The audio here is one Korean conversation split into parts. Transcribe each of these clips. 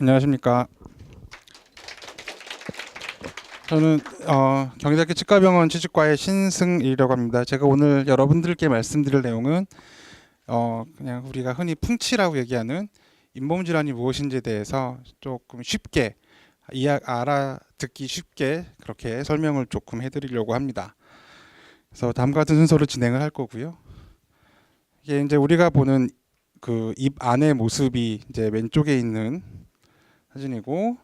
안녕하십니까. 저는 어, 경희대학교 치과병원 취직과의 신승일이라고 합니다. 제가 오늘 여러분들께 말씀드릴 내용은 어, 그냥 우리가 흔히 풍치라고 얘기하는 잇몸 질환이 무엇인지에 대해서 조금 쉽게 이해 알아듣기 쉽게 그렇게 설명을 조금 해드리려고 합니다. 그래서 다음과 같은 순서로 진행을 할 거고요. 이게 이제 우리가 보는 그 입 안의 모습이 이제 왼쪽에 있는 사진이고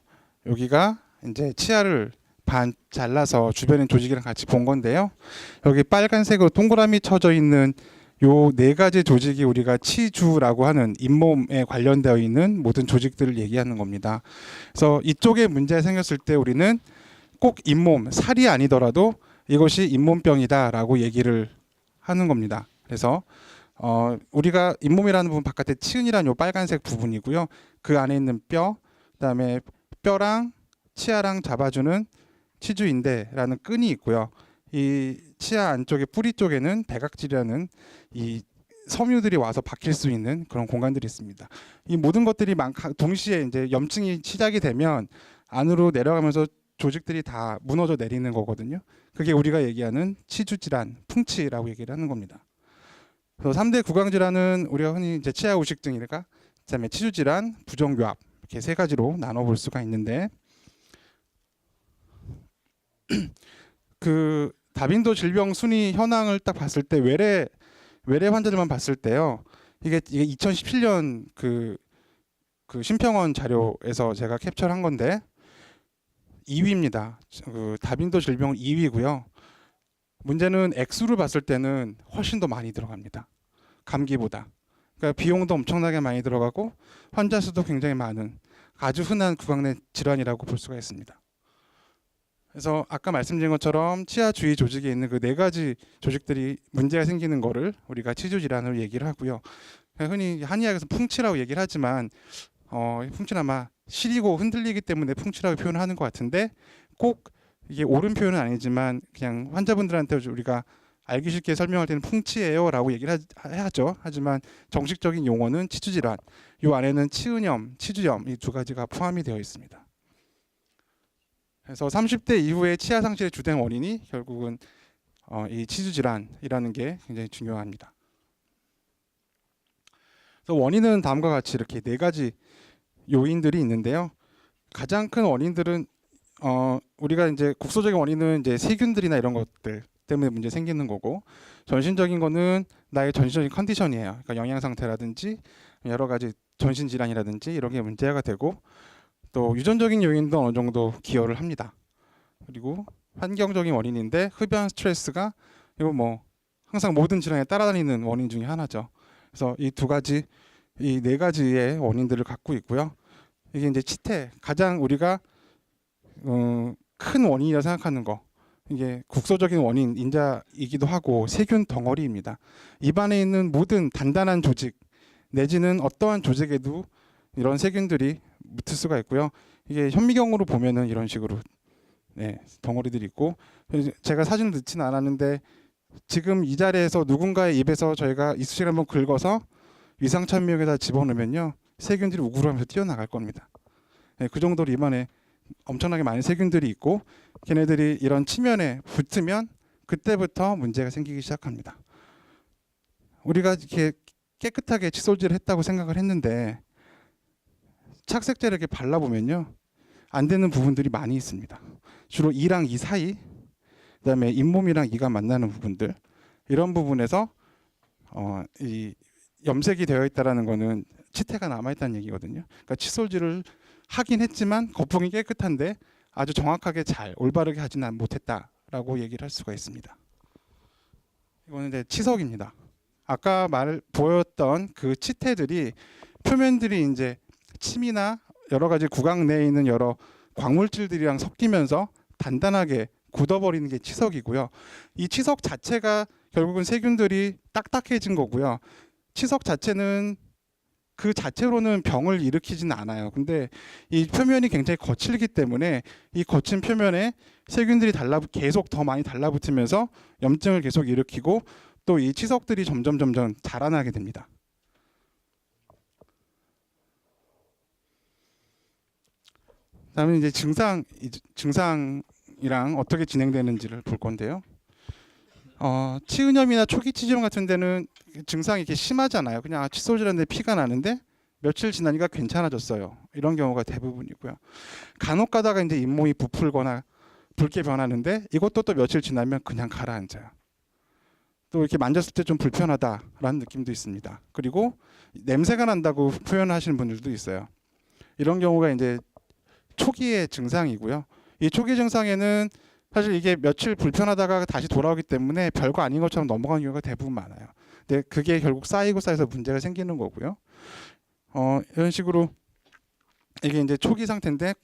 여기가 이제 치아를 반 잘라서 주변의 조직이랑 같이 본 건데요. 여기 빨간색으로 동그라미 쳐져 있는 요 네 가지 조직이 우리가 치주라고 하는 잇몸에 관련되어 있는 모든 조직들을 얘기하는 겁니다. 그래서 이쪽에 문제가 생겼을 때 우리는 꼭 잇몸 살이 아니더라도 이것이 잇몸병이다라고 얘기를 하는 겁니다. 그래서 어, 우리가 잇몸이라는 부분 바깥에 치은이라는 요 빨간색 부분이고요. 그 안에 있는 뼈, 그다음에 뼈랑 치아랑 잡아주는 치주인대라는 끈이 있고요. 이 치아 안쪽에 뿌리 쪽에는 백악질이라는 이 섬유들이 와서 박힐 수 있는 그런 공간들이 있습니다. 이 모든 것들이 동시에 이제 염증이 시작이 되면 안으로 내려가면서 조직들이 다 무너져 내리는 거거든요. 그게 우리가 얘기하는 치주 질환, 풍치라고 얘기를 하는 겁니다. 그래서 3대 구강 질환은 우리가 흔히 이제 치아 우식 증이랄까, 그다음에 치주 질환, 부정교합 이렇게 세 가지로 나눠 볼 수가 있는데 그 다빈도 질병 순위 현황을 딱 봤을 때 외래 외래 환자들만 봤을 때요. 이게 이게 2017년 그, 그 심평원 자료에서 제가 캡처한 건데 2위입니다. 그 다빈도 질병 2위고요. 문제는 액수를 봤을 때는 훨씬 더 많이 들어갑니다. 감기보다. 그러니까 비용도 엄청나게 많이 들어가고 환자 수도 굉장히 많은 아주 흔한 구강 내 질환이라고 볼 수가 있습니다. 그래서 아까 말씀드린 것처럼 치아 주위 조직에 있는 그 네 가지 조직들이 문제가 생기는 거를 우리가 치주 질환으로 얘기를 하고요. 흔히 한의학에서 풍치라고 얘기를 하지만 어, 풍치는 아마 시리고 흔들리기 때문에 풍치라고 표현을 하는 것 같은데 꼭 이게 옳은 표현은 아니지만 그냥 환자분들한테 우리가 알기 쉽게 설명할 때는 풍치예요라고 얘기를 하, 하죠. 하지만 정식적인 용어는 치주 질환. 요 안에는 치은염, 치주염 이 두 가지가 포함이 되어 있습니다. 그래서 30대 이후에 치아 상실의 주된 원인이 결국은 어, 이 치주 질환이라는 게 굉장히 중요합니다. 그래서 원인은 다음과 같이 이렇게 네 가지 요인들이 있는데요. 가장 큰 원인들은 어, 우리가 이제 국소적인 원인은 이제 세균들이나 이런 것들 때문에 문제 생기는 거고 전신적인 거는 나의 전신적인 컨디션이에요. 그러니까 영양 상태라든지 여러 가지 전신 질환이라든지 이런 게 문제가 되고 또 유전적인 요인도 어느 정도 기여를 합니다. 그리고 환경적인 원인인데 흡연 스트레스가 이거 뭐 항상 모든 질환에 따라다니는 원인 중에 하나죠. 그래서 이 두 가지 이 네 가지의 원인들을 갖고 있고요. 이게 이제 치태 가장 우리가 어, 큰 원인이라 생각하는 거 이게 국소적인 원인 인자이기도 하고 세균 덩어리입니다. 입안에 있는 모든 단단한 조직 내지는 어떠한 조직에도 이런 세균들이 묻을 수가 있고요. 이게 현미경으로 보면은 이런 식으로 네, 덩어리들이 있고 제가 사진을 넣지는 않았는데 지금 이 자리에서 누군가의 입에서 저희가 이쑤시개 한번 긁어서 위상찬미역에다 집어넣으면요 세균들이 우글하면서 뛰어나갈 겁니다. 네, 그 정도로 입안에 엄청나게 많은 세균들이 있고 걔네들이 이런 치면에 붙으면 그때부터 문제가 생기기 시작합니다. 우리가 이렇게 깨끗하게 칫솔질을 했다고 생각을 했는데 착색제를 이렇게 발라보면요 안 되는 부분들이 많이 있습니다. 주로 이랑 이 사이, 그다음에 잇몸이랑 이가 만나는 부분들 이런 부분에서 어, 이 염색이 되어 있다라는 거는 치태가 남아 있다는 얘기거든요. 그러니까 칫솔질을 하긴 했지만 거품이 깨끗한데 아주 정확하게 잘 올바르게 하지는 못했다라고 얘기를 할 수가 있습니다. 이거는 이제 치석입니다. 아까 말 보였던 그 치태들이 표면들이 이제 침이나 여러 가지 구강 내에 있는 여러 광물질들이랑 섞이면서 단단하게 굳어버리는 게 치석이고요. 이 치석 자체가 결국은 세균들이 딱딱해진 거고요. 치석 자체는 그 자체로는 병을 일으키지는 않아요. 근데 이 표면이 굉장히 거칠기 때문에 이 거친 표면에 세균들이 달라 계속 더 많이 달라붙으면서 염증을 계속 일으키고 또 이 치석들이 점점 점점 자라나게 됩니다. 다음에 이제 증상 이 증상이랑 어떻게 진행되는지를 볼 건데요. 어, 치은염이나 초기 치질염 같은 데는 증상이 이렇게 심하잖아요. 그냥 아, 칫솔질하는데 피가 나는데 며칠 지나니까 괜찮아졌어요. 이런 경우가 대부분이고요. 간혹 가다가 이제 잇몸이 부풀거나 붉게 변하는데 이것도 또 며칠 지나면 그냥 가라앉아요. 또 이렇게 만졌을 때 좀 불편하다라는 느낌도 있습니다. 그리고 냄새가 난다고 표현하시는 분들도 있어요. 이런 경우가 이제 초기의 증상이고요. 이 초기 증상에는 사실 이게 며칠 불편하다가 다시 돌아오기 때문에 별거 아닌 것처럼 넘어가는 경우가 대부분 많아요. 근데 그게 결국 쌓이고 쌓여서 문제가 생기는 거고요. 어, 이런 식으로 이게 이제 초기 상태인데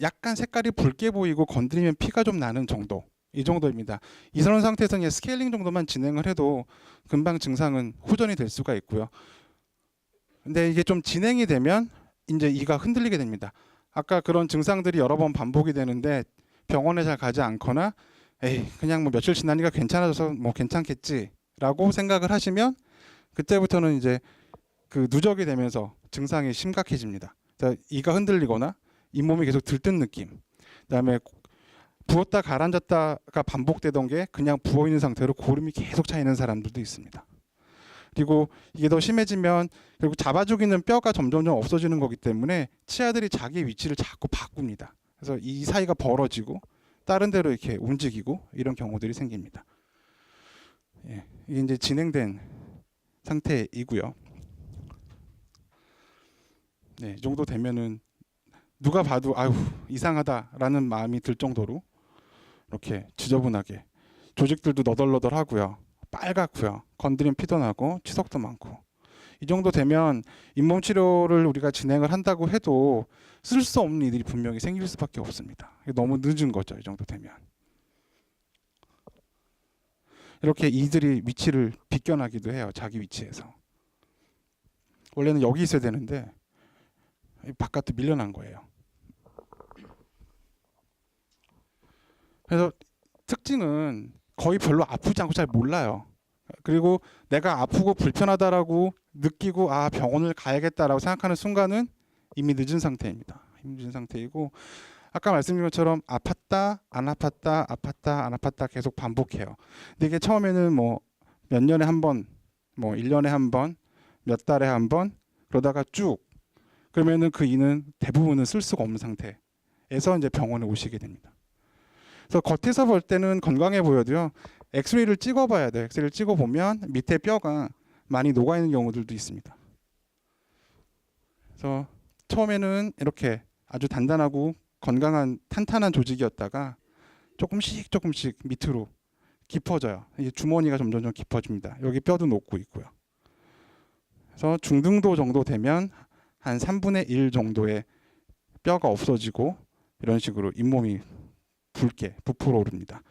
약간 색깔이 붉게 보이고 건드리면 피가 좀 나는 정도. 이 정도입니다. 이런 상태에서 그냥 스케일링 정도만 진행을 해도 금방 증상은 호전이 될 수가 있고요. 근데 이게 좀 진행이 되면 이제 이가 흔들리게 됩니다. 아까 그런 증상들이 여러 번 반복이 되는데 병원에 잘 가지 않거나 에이 그냥 뭐 며칠 지나니까 괜찮아져서 뭐 괜찮겠지라고 생각을 하시면 그때부터는 이제 그 누적이 되면서 증상이 심각해집니다. 자, 이가 흔들리거나 잇몸이 계속 들뜬 느낌. 그다음에 부었다 가라앉았다가 반복되던 게 그냥 부어 있는 상태로 고름이 계속 차 있는 사람들도 있습니다. 그리고 이게 더 심해지면 결국 잡아주고 있는 뼈가 점점점 없어지는 거기 때문에 치아들이 자기 위치를 자꾸 바꿉니다. 그래서 이 사이가 벌어지고 다른 데로 이렇게 움직이고 이런 경우들이 생깁니다. 예, 이게 이제 진행된 상태이고요. 네, 이 정도 되면은 누가 봐도 아유 이상하다라는 마음이 들 정도로 이렇게 지저분하게 조직들도 너덜너덜하고요. 빨갛고요. 건드리면 피도 나고 치석도 많고. 이 정도 되면 잇몸 치료를 우리가 진행을 한다고 해도 쓸 수 없는 일이 분명히 생길 수밖에 없습니다. 너무 늦은 거죠. 이 정도 되면. 이렇게 이들이 위치를 비껴나기도 해요. 자기 위치에서. 원래는 여기 있어야 되는데 바깥으로 밀려난 거예요. 그래서 특징은 거의 별로 아프지 않고 잘 몰라요. 그리고 내가 아프고 불편하다라고 느끼고 아 병원을 가야겠다라고 생각하는 순간은 이미 늦은 상태입니다. 늦은 상태이고 아까 말씀드린 것처럼 아팠다 안 아팠다 아팠다 안 아팠다 계속 반복해요. 근데 이게 처음에는 뭐 몇 년에 한 번, 뭐 1년에 한 번, 몇 달에 한 번 그러다가 쭉 그러면은 그 이는 대부분은 쓸 수가 없는 상태에서 이제 병원에 오시게 됩니다. 그래서 겉에서 볼 때는 건강해 보여도요. 엑스레이를 찍어봐야 돼요. 엑스레이를 찍어보면 밑에 뼈가 많이 녹아 있는 경우들도 있습니다. 그래서 처음에는 이렇게 아주 단단하고 건강한 탄탄한 조직이었다가 조금씩 조금씩 밑으로 깊어져요. 이게 주머니가 점점 점 깊어집니다. 여기 뼈도 녹고 있고요. 그래서 중등도 정도 되면 한 3분의 1 정도의 뼈가 없어지고 이런 식으로 잇몸이 붉게 부풀어 오릅니다.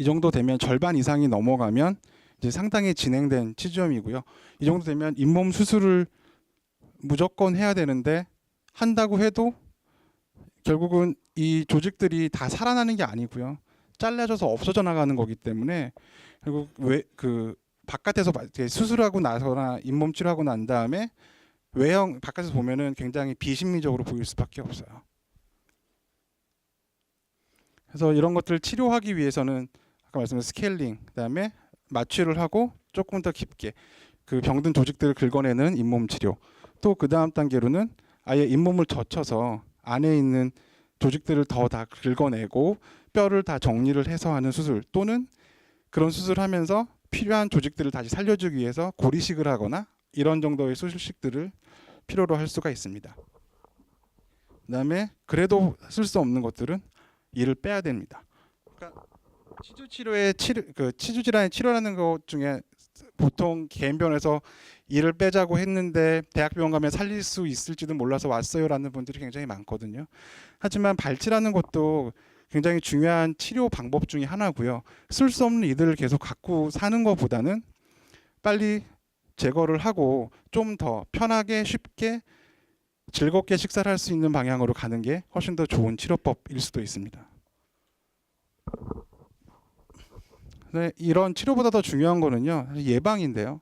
이 정도 되면 절반 이상이 넘어가면 이제 상당히 진행된 치주염이고요. 이 정도 되면 잇몸 수술을 무조건 해야 되는데 한다고 해도 결국은 이 조직들이 다 살아나는 게 아니고요. 잘라져서 없어져 나가는 거기 때문에 결국 왜 그 바깥에서 수술하고 나서나 잇몸 치료하고 난 다음에 외형 바깥에서 보면은 굉장히 비심리적으로 보일 수밖에 없어요. 그래서 이런 것들을 치료하기 위해서는 아까 말씀드린 스케일링 그다음에 마취를 하고 조금 더 깊게 그 병든 조직들을 긁어내는 잇몸 치료 또 그 다음 단계로는 아예 잇몸을 젖혀서 안에 있는 조직들을 더 다 긁어내고 뼈를 다 정리를 해서 하는 수술 또는 그런 수술을 하면서 필요한 조직들을 다시 살려주기 위해서 고리식을 하거나 이런 정도의 수술식들을 필요로 할 수가 있습니다. 그다음에 그래도 쓸 수 없는 것들은 이를 빼야 됩니다. 그러니까 치주 치료의 치료 그 치주 질환의 치료라는 것 중에 보통 개인 병원에서 이를 빼자고 했는데 대학병원 가면 살릴 수 있을지도 몰라서 왔어요라는 분들이 굉장히 많거든요. 하지만 발치라는 것도 굉장히 중요한 치료 방법 중에 하나고요. 쓸 수 없는 이들을 계속 갖고 사는 것보다는 빨리 제거를 하고 좀 더 편하게 쉽게 즐겁게 식사를 할 수 있는 방향으로 가는 게 훨씬 더 좋은 치료법일 수도 있습니다. 네, 이런 치료보다 더 중요한 거는요 예방인데요.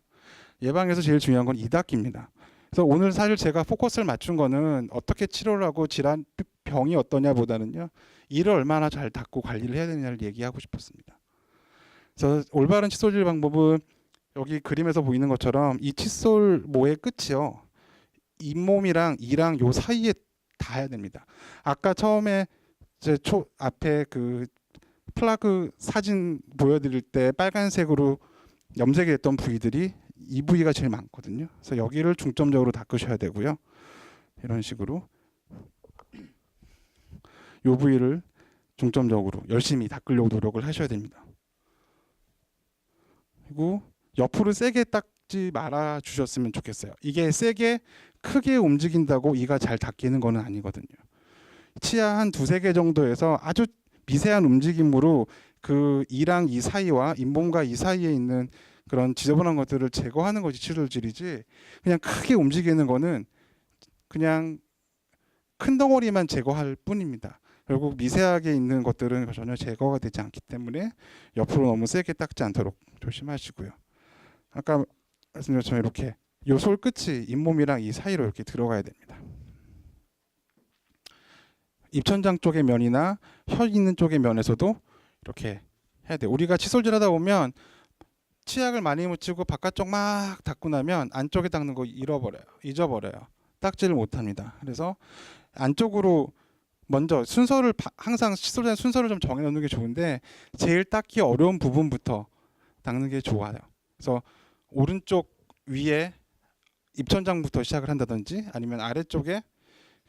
예방에서 제일 중요한 건 이닦기입니다. 그래서 오늘 사실 제가 포커스를 맞춘 거는 어떻게 치료를 하고 질환 병이 어떠냐보다는요 이를 얼마나 잘 닦고 관리를 해야 되느냐를 얘기하고 싶었습니다. 그래서 올바른 칫솔질 방법은 여기 그림에서 보이는 것처럼 이 칫솔 모의 끝이요 잇몸이랑 이랑 요 사이에 닿아야 됩니다. 아까 처음에 제 초 앞에 그 플라그 사진 보여드릴 때 빨간색으로 염색이 됐던 부위들이 이 부위가 제일 많거든요. 그래서 여기를 중점적으로 닦으셔야 되고요. 이런 식으로 이 부위를 중점적으로 열심히 닦으려고 노력을 하셔야 됩니다. 그리고 옆으로 세게 닦지 말아 주셨으면 좋겠어요. 이게 세게 크게 움직인다고 이가 잘 닦이는 거는 아니거든요. 치아 한 두세 개 정도에서 아주 미세한 움직임으로 그 이랑 이 사이와 잇몸과 이 사이에 있는 그런 지저분한 것들을 제거하는 것이 치료질이지 그냥 크게 움직이는 거는 그냥 큰 덩어리만 제거할 뿐입니다. 결국 미세하게 있는 것들은 전혀 제거가 되지 않기 때문에 옆으로 너무 세게 닦지 않도록 조심하시고요. 아까 것처럼 이렇게 요솔 끝이 잇몸이랑 이 사이로 이렇게 들어가야 됩니다. 입천장 쪽의 면이나 혀 있는 쪽의 면에서도 이렇게 해야 돼요. 우리가 칫솔질 하다 보면 치약을 많이 묻히고 바깥쪽 막 닦고 나면 안쪽에 닦는 거 잃어버려요. 잊어버려요. 닦지를 못합니다. 그래서 안쪽으로 먼저 순서를 바- 항상 칫솔 순서를 좀 정해 놓는 게 좋은데 제일 닦기 어려운 부분부터 닦는 게 좋아요. 그래서 오른쪽 위에 입천장부터 시작을 한다든지 아니면 아래쪽에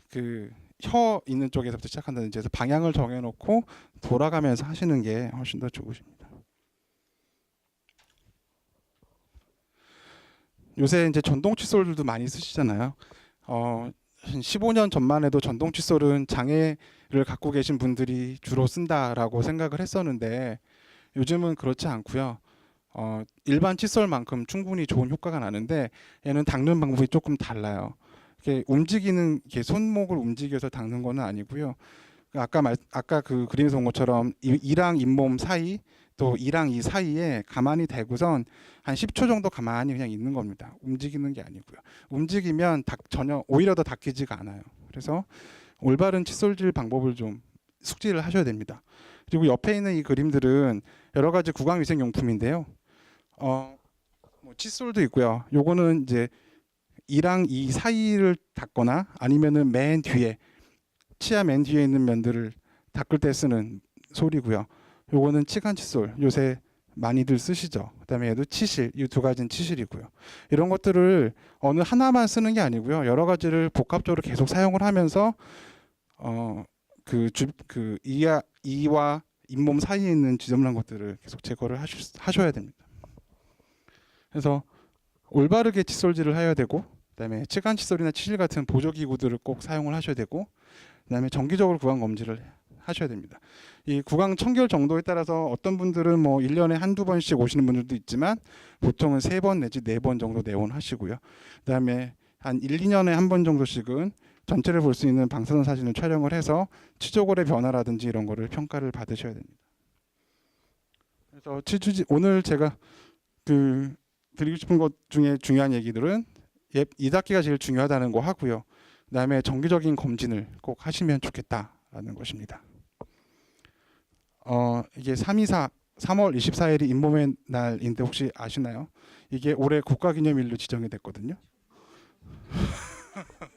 그 혀 있는 쪽에서부터 시작한다든지 해서 방향을 정해놓고 돌아가면서 하시는 게 훨씬 더 좋으십니다. 요새 이제 전동 칫솔들도 많이 쓰시잖아요. 어, 한 15년 전만 해도 전동 칫솔은 장애를 갖고 계신 분들이 주로 쓴다라고 생각을 했었는데 요즘은 그렇지 않고요. 어, 일반 칫솔만큼 충분히 좋은 효과가 나는데 얘는 닦는 방법이 조금 달라요. 이렇게 움직이는 이렇게 손목을 움직여서 닦는 거는 아니고요. 그 아까 말 아까 그 그림에서 본 것처럼 이, 이랑 잇몸 사이 또 이랑 이 사이에 가만히 대고선 한 10초 정도 가만히 그냥 있는 겁니다. 움직이는 게 아니고요. 움직이면 닥, 전혀 오히려 더 닦이지가 않아요. 그래서 올바른 칫솔질 방법을 좀 숙지를 하셔야 됩니다. 그리고 옆에 있는 이 그림들은 여러 가지 구강 위생 용품인데요. 어, 뭐 칫솔도 있고요. 요거는 이제 이랑 이 사이를 닦거나 아니면은 맨 뒤에 치아 맨 뒤에 있는 면들을 닦을 때 쓰는 솔이고요. 요거는 치간 칫솔 요새 많이들 쓰시죠. 그다음에 얘도 치실 이 두 가지는 치실이고요. 이런 것들을 어느 하나만 쓰는 게 아니고요. 여러 가지를 복합적으로 계속 사용을 하면서 어그그 이와 이와 잇몸 사이에 있는 지저분한 것들을 계속 제거를 수- 하셔야 됩니다. 그래서 올바르게 칫솔질을 해야 되고 그다음에 치간 칫솔이나 치실 같은 보조 기구들을 꼭 사용을 하셔야 되고 그다음에 정기적으로 구강 검진을 하셔야 됩니다. 이 구강 청결 정도에 따라서 어떤 분들은 뭐 1년에 한두 번씩 오시는 분들도 있지만 보통은 세 번 내지 네 번 정도 내원하시고요. 그다음에 한 1, 2년에 한 번 정도씩은 전체를 볼 수 있는 방사선 사진을 촬영을 해서 치조골의 변화라든지 이런 거를 평가를 받으셔야 됩니다. 그래서 치주지 오늘 제가 그 드리고 싶은 것 중에 중요한 얘기들은 예, 이 닦기가 제일 중요하다는 거 하고요. 그다음에 정기적인 검진을 꼭 하시면 좋겠다라는 것입니다. 어, 이게 324 3월 24일이 잇몸의 날인데 혹시 아시나요? 이게 올해 국가기념일로 지정이 됐거든요.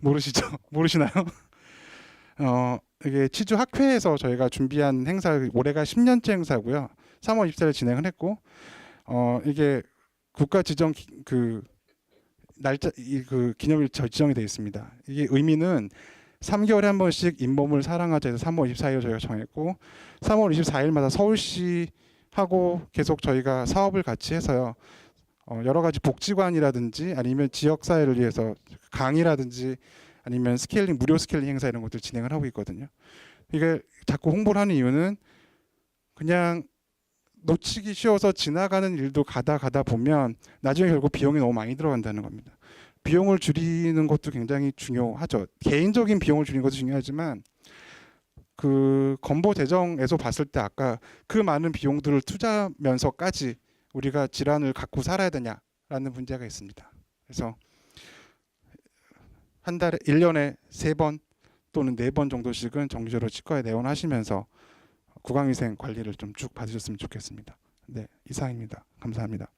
모르시죠? 모르시나요? 어, 이게 치주 학회에서 저희가 준비한 행사 올해가 10년째 행사고요. 3월 24일 진행을 했고 어, 이게 국가 지정 기- 그 날짜 이 그 기념일 저- 지정이 되어 있습니다. 이게 의미는 3개월에 한 번씩 잇몸을 사랑하자 해서 3월 24일 저희가 정했고 3월 24일마다 서울시 하고 계속 저희가 사업을 같이 해서요. 어, 여러 가지 복지관이라든지 아니면 지역 사회를 위해서 강의라든지 아니면 스케일링 무료 스케일링 행사 이런 것들 진행을 하고 있거든요. 이게 자꾸 홍보를 하는 이유는 그냥 놓치기 쉬워서 지나가는 일도 가다 가다 보면 나중에 결국 비용이 너무 많이 들어간다는 겁니다. 비용을 줄이는 것도 굉장히 중요하죠. 개인적인 비용을 줄이는 것도 중요하지만 그 건보 재정에서 봤을 때 아까 그 많은 비용들을 투자하면서까지 우리가 질환을 갖고 살아야 되냐라는 문제가 있습니다. 그래서 한 달에 1년에 세번 또는 네번 정도씩은 정기적으로 치과에 내원하시면서 구강위생 관리를 좀쭉 받으셨으면 좋겠습니다. 네, 이상입니다. 감사합니다.